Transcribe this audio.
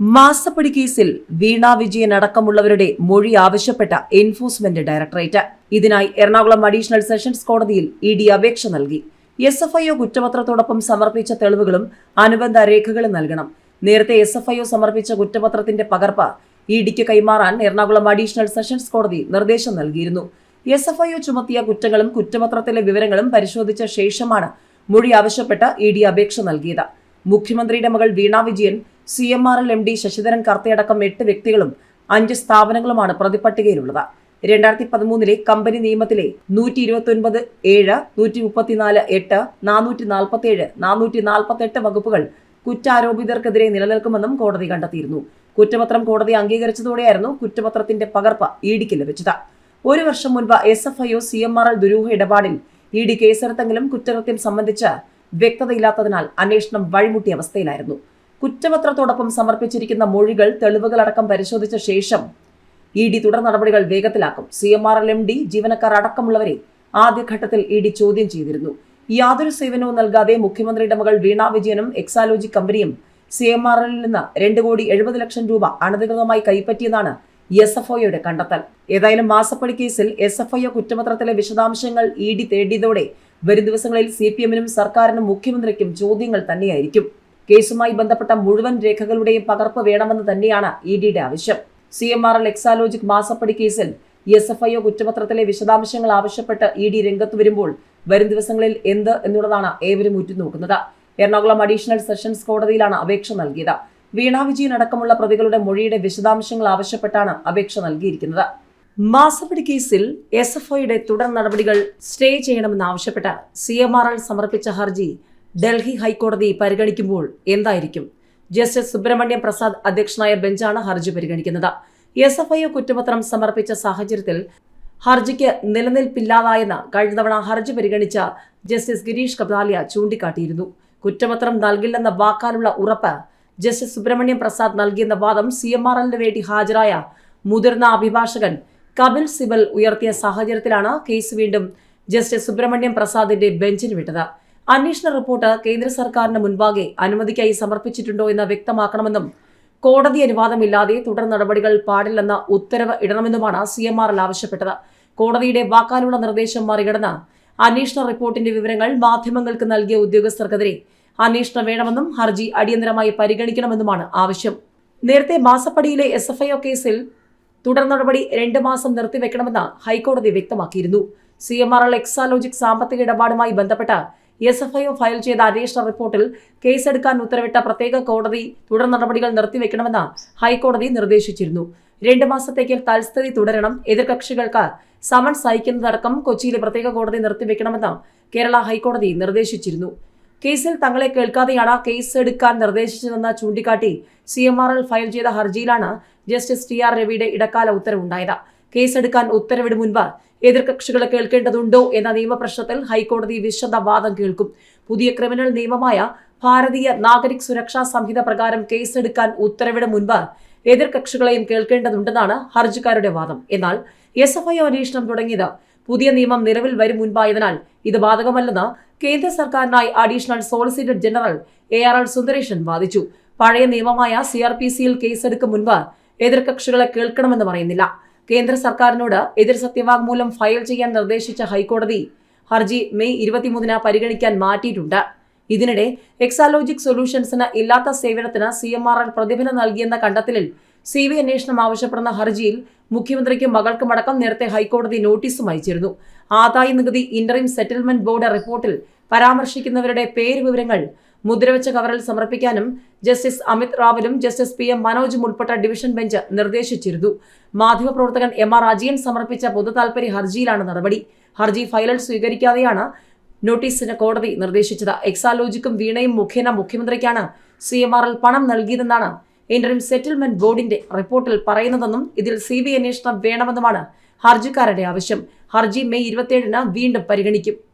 മാസപ്പടി കേസിൽ വീണ വിജയൻ അടക്കമുള്ളവരുടെ മൊഴി ആവശ്യപ്പെട്ട എൻഫോഴ്സ്മെന്റ് ഡയറക്ടറേറ്റ്. ഇതിനായി എറണാകുളം അഡീഷണൽ സെഷൻസ് കോടതിയിൽ ഇ ഡി അപേക്ഷ നൽകി. എസ് എഫ് ഐ ഒ കുറ്റപത്രത്തോടൊപ്പം സമർപ്പിച്ച തെളിവുകളും അനുബന്ധ രേഖകളും നൽകണം. നേരത്തെ എസ് എഫ് ഐ ഒ സമർപ്പിച്ച കുറ്റപത്രത്തിന്റെ പകർപ്പ് ഇ ഡിക്ക് കൈമാറാൻ എറണാകുളം അഡീഷണൽ സെഷൻസ് കോടതി നിർദ്ദേശം നൽകിയിരുന്നു. എസ് എഫ് ഐ ഒ ചുമത്തിയ കുറ്റങ്ങളും കുറ്റപത്രത്തിലെ വിവരങ്ങളും പരിശോധിച്ച ശേഷമാണ് മൊഴി ആവശ്യപ്പെട്ട് ഇ ഡി അപേക്ഷ നൽകിയത്. മുഖ്യമന്ത്രിയുടെ മകൾ Veena Vijayan C M R L M D Sasidharan കർത്തയടക്കം എട്ട് വ്യക്തികളും അഞ്ച് സ്ഥാപനങ്ങളുമാണ് പ്രതിപട്ടികയിലുള്ളത്. രണ്ടായിരത്തി പതിമൂന്നിലെ കമ്പനി നിയമത്തിലെ നൂറ്റി ഇരുപത്തി ഒൻപത് ഏഴ് നൂറ്റി മുപ്പത്തിനാല് എട്ട് നാനൂറ്റി നാൽപ്പത്തി ഏഴ് നാനൂറ്റി നാൽപ്പത്തി എട്ട് വകുപ്പുകൾ കുറ്റാരോപിതർക്കെതിരെ നിലനിൽക്കുമെന്നും കോടതി കണ്ടെത്തിയിരുന്നു. കുറ്റപത്രം കോടതി അംഗീകരിച്ചതോടെയായിരുന്നു കുറ്റപത്രത്തിന്റെ പകർപ്പ് ഇ ഡിക്ക് ലഭിച്ചത്. ഒരു വർഷം മുൻപ് S F I O C M R L ദുരൂഹ ഇടപാടിൽ ഇ ഡി കേസെടുത്തെങ്കിലും കുറ്റകൃത്യം സംബന്ധിച്ച് വ്യക്തതയില്ലാത്തതിനാൽ അന്വേഷണം വഴിമുട്ടിയ അവസ്ഥയിലായിരുന്നു. കുറ്റപത്രത്തോടൊപ്പം സമർപ്പിച്ചിരിക്കുന്ന മൊഴികൾ തെളിവുകളടക്കം പരിശോധിച്ച ശേഷം ഇ ഡി തുടർ നടപടികൾ വേഗത്തിലാക്കും. C M R L M D ജീവനക്കാർ അടക്കമുള്ളവരെ ആദ്യഘട്ടത്തിൽ ഇ ഡി ചോദ്യം ചെയ്തിരുന്നു. യാതൊരു സേവനവും നൽകാതെ മുഖ്യമന്ത്രിയുടെ മകൾ വീണ വിജയനും എക്സാലോജി കമ്പനിയും സി എം ആർ എല്ലിൽ നിന്ന് രണ്ട് കോടി എഴുപത് ലക്ഷം രൂപ അനധികൃതമായി കൈപ്പറ്റിയതാണ് എസ് എഫ് ഒയുടെ കണ്ടെത്തൽ. ഏതായാലും മാസപ്പടി കേസിൽ എസ് എഫ് ഒ കുറ്റപത്രത്തിലെ വിശദാംശങ്ങൾ ഇ ഡി തേടിയതോടെ വരും ദിവസങ്ങളിൽ സി പി എമ്മിനും സർക്കാരിനും മുഖ്യമന്ത്രിക്കും ചോദ്യങ്ങൾ തന്നെയായിരിക്കും. കേസുമായി ബന്ധപ്പെട്ട മുഴുവൻ രേഖകളുടെയും പകർപ്പ് വേണമെന്ന് തന്നെയാണ് ഇ ഡിയുടെ ആവശ്യം. C M R L Exalogic മാസപ്പടി കേസിൽ എസ് എഫ് ഐ ഒ കുറ്റപത്രത്തിലെ വിശദാംശങ്ങൾ ആവശ്യപ്പെട്ട് ഇ ഡി രംഗത്ത് വരുമ്പോൾ വരും ദിവസങ്ങളിൽ എന്ത് എന്നുള്ളതാണ് ഏവരും ഉറ്റുനോക്കുന്നത്. എറണാകുളം അഡീഷണൽ സെഷൻസ് കോടതിയിലാണ് അപേക്ഷ നൽകിയത്. വീണ വിജയൻ അടക്കമുള്ള പ്രതികളുടെ മൊഴിയുടെ വിശദാംശങ്ങൾ ആവശ്യപ്പെട്ടാണ് അപേക്ഷ നൽകിയിരിക്കുന്നത്. മാസപ്പടി കേസിൽ എസ് എഫ് ഐയുടെ തുടർ നടപടികൾ സ്റ്റേ ചെയ്യണമെന്നാവശ്യപ്പെട്ട് സി എം ആർ എൽ സമർപ്പിച്ച ഹർജി ഡൽഹി ഹൈക്കോടതി പരിഗണിക്കുമ്പോൾ എന്തായിരിക്കും? ജസ്റ്റിസ് സുബ്രഹ്മണ്യം പ്രസാദ് അധ്യക്ഷനായ ബെഞ്ചാണ് ഹർജി പരിഗണിക്കുന്നത്. എസ് എഫ് കുറ്റപത്രം സമർപ്പിച്ച സാഹചര്യത്തിൽ ഹർജിക്ക് നിലനിൽപ്പില്ലാതായെന്ന് കഴിഞ്ഞ തവണ ഹർജി പരിഗണിച്ച ജസ്റ്റിസ് ഗിരീഷ് കപാലിയ ചൂണ്ടിക്കാട്ടിയിരുന്നു. കുറ്റപത്രം നൽകില്ലെന്ന വാക്കാലുള്ള ഉറപ്പ് ജസ്റ്റിസ് സുബ്രഹ്മണ്യം പ്രസാദ് നൽകിയെന്ന വാദം സി എം ആർ എല്ലിന് വേണ്ടി ഹാജരായ മുതിർന്ന അഭിഭാഷകൻ കപിൽ സിബൽ ഉയർത്തിയ സാഹചര്യത്തിലാണ് കേസ് വീണ്ടും ജസ്റ്റിസ് സുബ്രഹ്മണ്യം പ്രസാദിന്റെ ബെഞ്ചിന് വിട്ടത്. അന്വേഷണ റിപ്പോർട്ട് കേന്ദ്ര സർക്കാരിന് മുൻപാകെ അനുമതിക്കായി സമർപ്പിച്ചിട്ടുണ്ടോ എന്ന് വ്യക്തമാക്കണമെന്നും കോടതി അനുവാദമില്ലാതെ തുടർ നടപടികൾ പാടില്ലെന്ന ഉത്തരവ് ഇടണമെന്നുമാണ് സി എം ആർ എൽ ആവശ്യപ്പെട്ടത്. കോടതിയുടെ വാക്കാലുള്ള നിർദ്ദേശം മറികടന്ന് അന്വേഷണ റിപ്പോർട്ടിന്റെ വിവരങ്ങൾ മാധ്യമങ്ങൾക്ക് നൽകിയ ഉദ്യോഗസ്ഥർക്കെതിരെ അന്വേഷണം വേണമെന്നും ഹർജി അടിയന്തരമായി പരിഗണിക്കണമെന്നുമാണ് ആവശ്യം. നേരത്തെ മാസപ്പടിയിലെ എസ് എഫ് ഐ ഒ കേസിൽ തുടർ നടപടി രണ്ട് മാസം നിർത്തിവെക്കണമെന്ന് ഹൈക്കോടതി വ്യക്തമാക്കിയിരുന്നു. C M R L Exalogic സാമ്പത്തിക ഇടപാടുമായി ബന്ധപ്പെട്ട എസ് എഫ് ഐ ഫയൽ ചെയ്ത അന്വേഷണ റിപ്പോർട്ടിൽ കേസെടുക്കാൻ ഉത്തരവിട്ട പ്രത്യേക കോടതി തുടർ നടപടികൾ നിർത്തിവെക്കണമെന്ന് ഹൈക്കോടതി നിർദ്ദേശിച്ചിരുന്നു. രണ്ട് മാസത്തേക്ക് തൽസ്ഥിതി തുടരണം. എതിർകക്ഷികൾക്ക് സമൻസ് അയക്കുന്നതടക്കം കൊച്ചിയിലെ പ്രത്യേക കോടതി നിർത്തിവെക്കണമെന്ന് കേരള ഹൈക്കോടതി നിർദ്ദേശിച്ചിരുന്നു. കേസിൽ തങ്ങളെ കേൾക്കാതെയാണ് കേസ് എടുക്കാൻ നിർദ്ദേശിച്ചതെന്ന് ചൂണ്ടിക്കാട്ടി C M R L file ചെയ്ത ഹർജിയിലാണ് ജസ്റ്റിസ് ടി ആർ രവിയുടെ ഇടക്കാല ഉത്തരവുണ്ടായത്. കേസെടുക്കാൻ ഉത്തരവിന് മുൻപ് എതിർകക്ഷികളെ കേൾക്കേണ്ടതുണ്ടോ എന്ന നിയമപ്രശ്നത്തിൽ ഹൈക്കോടതി വിശദ വാദം കേൾക്കും. പുതിയ ക്രിമിനൽ നിയമമായ ഭാരതീയ നാഗരിക് സുരക്ഷാ സംഹിത പ്രകാരം കേസെടുക്കാൻ ഉത്തരവിന് മുൻപ് എതിർകക്ഷികളെയും കേൾക്കേണ്ടതുണ്ടെന്നാണ് ഹർജിക്കാരുടെ വാദം. എന്നാൽ എസ് എഫ് ഐ അന്വേഷണം തുടങ്ങിയത് പുതിയ നിയമം നിലവിൽ വരും മുൻപായതിനാൽ ഇത് ബാധകമല്ലെന്ന് കേന്ദ്ര സർക്കാരിനായി additional solicitor general A R L Sundaresan വാദിച്ചു. പഴയ നിയമമായ സി ആർ പി സിയിൽ കേസെടുക്കും മുൻപ് എതിർകക്ഷികളെ കേൾക്കണമെന്ന് പറയുന്നില്ല. കേന്ദ്ര സർക്കാരിനോട് എതിർ സത്യവാങ്മൂലം ഫയൽ ചെയ്യാൻ നിർദ്ദേശിച്ച ഹൈക്കോടതി ഹർജി മെയ് ഇരുപത്തിമൂന്നിന് പരിഗണിക്കാൻ മാറ്റിയിട്ടുണ്ട്. ഇതിനിടെ എക്സാലോജിക് സൊല്യൂഷൻസിന് ഇല്ലാത്ത സേവനത്തിന് സി എം ആർ എൽ പ്രതിഫലം നൽകിയെന്ന കണ്ടെത്തലിൽ സി ബി അന്വേഷണം ആവശ്യപ്പെടുന്ന ഹർജിയിൽ മുഖ്യമന്ത്രിക്കും മകൾക്കുമടക്കം നേരത്തെ ഹൈക്കോടതി നോട്ടീസും അയച്ചിരുന്നു ആദായ നികുതി ഇന്ററിം സെറ്റിൽമെന്റ് ബോർഡ് റിപ്പോർട്ടിൽ പരാമർശിക്കുന്നവരുടെ പേര് വിവരങ്ങൾ മുദ്രവെച്ച കവറിൽ സമർപ്പിക്കാനും ജസ്റ്റിസ് അമിത് റാവലും ജസ്റ്റിസ് പി എം മനോജും ഉൾപ്പെട്ട ഡിവിഷൻ ബെഞ്ച് നിർദ്ദേശിച്ചിരുന്നു. മാധ്യമപ്രവർത്തകൻ എം ആർ അജയൻ സമർപ്പിച്ച പൊതുതാൽപര്യ ഹർജിയിലാണ് നടപടി. ഹർജി ഫയലിൽ സ്വീകരിക്കാതെയാണ് നോട്ടീസിന് കോടതി നിർദ്ദേശിച്ചത്. എക്സാലോജിക്കും വീണയും മുഖേന മുഖ്യമന്ത്രിക്കാണ് സി എം ആറിൽ പണം നൽകിയതെന്നാണ് ഇന്റർം സെറ്റിൽമെന്റ് ബോർഡിന്റെ റിപ്പോർട്ടിൽ പറയുന്നതെന്നും ഇതിൽ സി ബി അന്വേഷണം വേണമെന്നുമാണ് ഹർജിക്കാരുടെ ആവശ്യം. ഹർജി മെയ് ഇരുപത്തിയേഴിന് വീണ്ടും പരിഗണിക്കും.